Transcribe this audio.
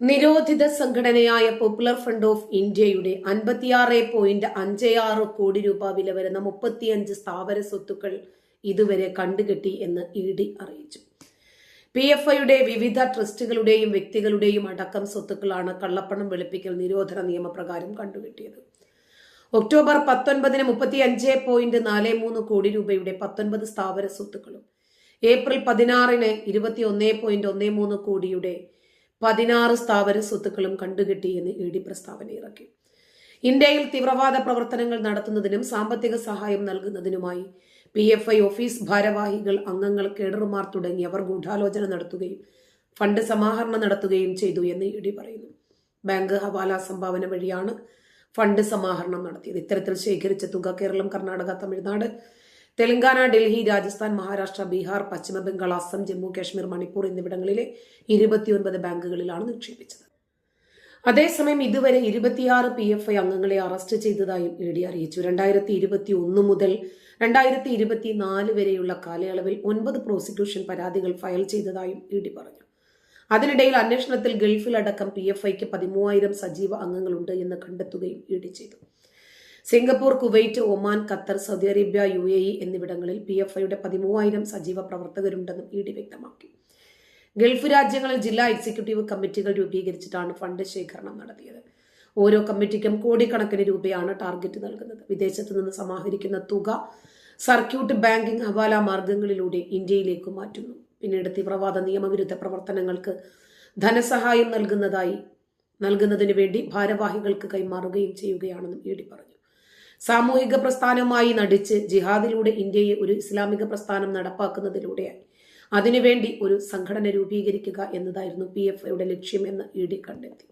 നിരോധിത സംഘടനയായ popular front of ഇന്ത്യയുടെ അൻപത്തിയാറ് പോയിന്റ് അഞ്ച് ആറ് കോടി രൂപ വില വരുന്ന മുപ്പത്തിയഞ്ച് സ്ഥാപന സ്വത്തുക്കൾ ഇതുവരെ കണ്ടുകെട്ടി എന്ന് ഇ ഡി അറിയിച്ചു. പി എഫ് ഐയുടെ വിവിധ ട്രസ്റ്റുകളുടെയും വ്യക്തികളുടെയും അടക്കം സ്വത്തുക്കളാണ് കള്ളപ്പണം വെളുപ്പിക്കൽ നിരോധന നിയമപ്രകാരം കണ്ടുകെട്ടിയത്. ഒക്ടോബർ പത്തൊൻപതിന് മുപ്പത്തി അഞ്ച് പോയിന്റ് നാല് മൂന്ന് കോടി രൂപയുടെ പത്തൊൻപത് സ്ഥാപന സ്വത്തുക്കളും ഏപ്രിൽ പതിനാറിന് ഇരുപത്തി ഒന്ന് പോയിന്റ് ഒന്ന് മൂന്ന് കോടിയുടെ പതിനാറ് സ്ഥാവര സ്വത്തുക്കളും കണ്ടുകെട്ടിയെന്ന് ഇ ഡി പ്രസ്താവന ഇറക്കി. ഇന്ത്യയിൽ തീവ്രവാദ പ്രവർത്തനങ്ങൾ നടത്തുന്നതിനും സാമ്പത്തിക സഹായം നൽകുന്നതിനുമായി പി എഫ് ഐ ഓഫീസ് ഭാരവാഹികൾ അംഗങ്ങൾ കേഡർമാർ തുടങ്ങിയവർ ഗൂഢാലോചന നടത്തുകയും ഫണ്ട് സമാഹരണം നടത്തുകയും ചെയ്തു എന്ന് ഇ ഡി പറയുന്നു. ബാങ്ക് ഹവാല സംഭാവന വഴിയാണ് ഫണ്ട് സമാഹരണം നടത്തിയത്. ഇത്തരത്തിൽ ശേഖരിച്ച തുക കേരളം കർണാടക തമിഴ്നാട് തെലങ്കാന ഡൽഹി രാജസ്ഥാൻ മഹാരാഷ്ട്ര ബീഹാർ പശ്ചിമബംഗാൾ അസം ജമ്മു കാശ്മീർ മണിപ്പൂർ എന്നിവിടങ്ങളിലെ ഇരുപത്തിയൊൻപത് ബാങ്കുകളിലാണ് നിക്ഷേപിച്ചത്. അതേസമയം ഇതുവരെ ഇരുപത്തിയാറ് പി എഫ് ഐ അംഗങ്ങളെ അറസ്റ്റ് ചെയ്തതായും ഇ ഡി അറിയിച്ചു. രണ്ടായിരത്തി ഇരുപത്തി ഒന്ന് മുതൽ രണ്ടായിരത്തി ഇരുപത്തി നാല് വരെയുള്ള കാലയളവിൽ ഒൻപത് പ്രോസിക്യൂഷൻ പരാതികൾ ഫയൽ ചെയ്തതായും ഇ ഡി പറഞ്ഞു. അതിനിടയിൽ അന്വേഷണത്തിൽ ഗൾഫിലടക്കം പി എഫ് ഐക്ക് പതിമൂവായിരം സജീവ അംഗങ്ങളുണ്ട് എന്ന് കണ്ടെത്തുകയും ഇ ഡി ചെയ്തു. Singapore Kuwait Oman Qatar Saudi Arabia U A E എന്നിവിടങ്ങളിൽ പി എഫ് ഐയുടെ പതിമൂവായിരം സജീവ പ്രവർത്തകരുണ്ടെന്നും ഇ ഡി വ്യക്തമാക്കി. ഗൾഫ് രാജ്യങ്ങളിൽ ജില്ലാ എക്സിക്യൂട്ടീവ് കമ്മിറ്റികൾ രൂപീകരിച്ചിട്ടാണ് ഫണ്ട് ശേഖരണം നടത്തിയത്. ഓരോ കമ്മിറ്റിക്കും കോടിക്കണക്കിന് രൂപയാണ് ടാർഗറ്റ് നൽകുന്നത്. വിദേശത്തു നിന്ന് സമാഹരിക്കുന്ന തുക സർക്യൂട്ട് ബാങ്കിംഗ് ഹവാല മാർഗങ്ങളിലൂടെ ഇന്ത്യയിലേക്ക് മാറ്റുന്നു. പിന്നീട് തീവ്രവാദ നിയമവിരുദ്ധ പ്രവർത്തനങ്ങൾക്ക് ധനസഹായം നൽകുന്നതായി നൽകുന്നതിന് വേണ്ടി ഭാരവാഹികൾക്ക് കൈമാറുകയും ചെയ്യുകയാണെന്നും ഇ ഡി പറഞ്ഞു. സാമൂഹിക പ്രസ്ഥാനമായി നടിച്ച് ജിഹാദിലൂടെ ഇന്ത്യയെ ഒരു ഇസ്ലാമിക പ്രസ്ഥാനം നടപ്പാക്കുന്നതിലൂടെയായി അതിനുവേണ്ടി ഒരു സംഘടന രൂപീകരിക്കുക എന്നതായിരുന്നു പി എഫ് ഐയുടെ ലക്ഷ്യമെന്ന് ഇ ഡി കണ്ടെത്തി.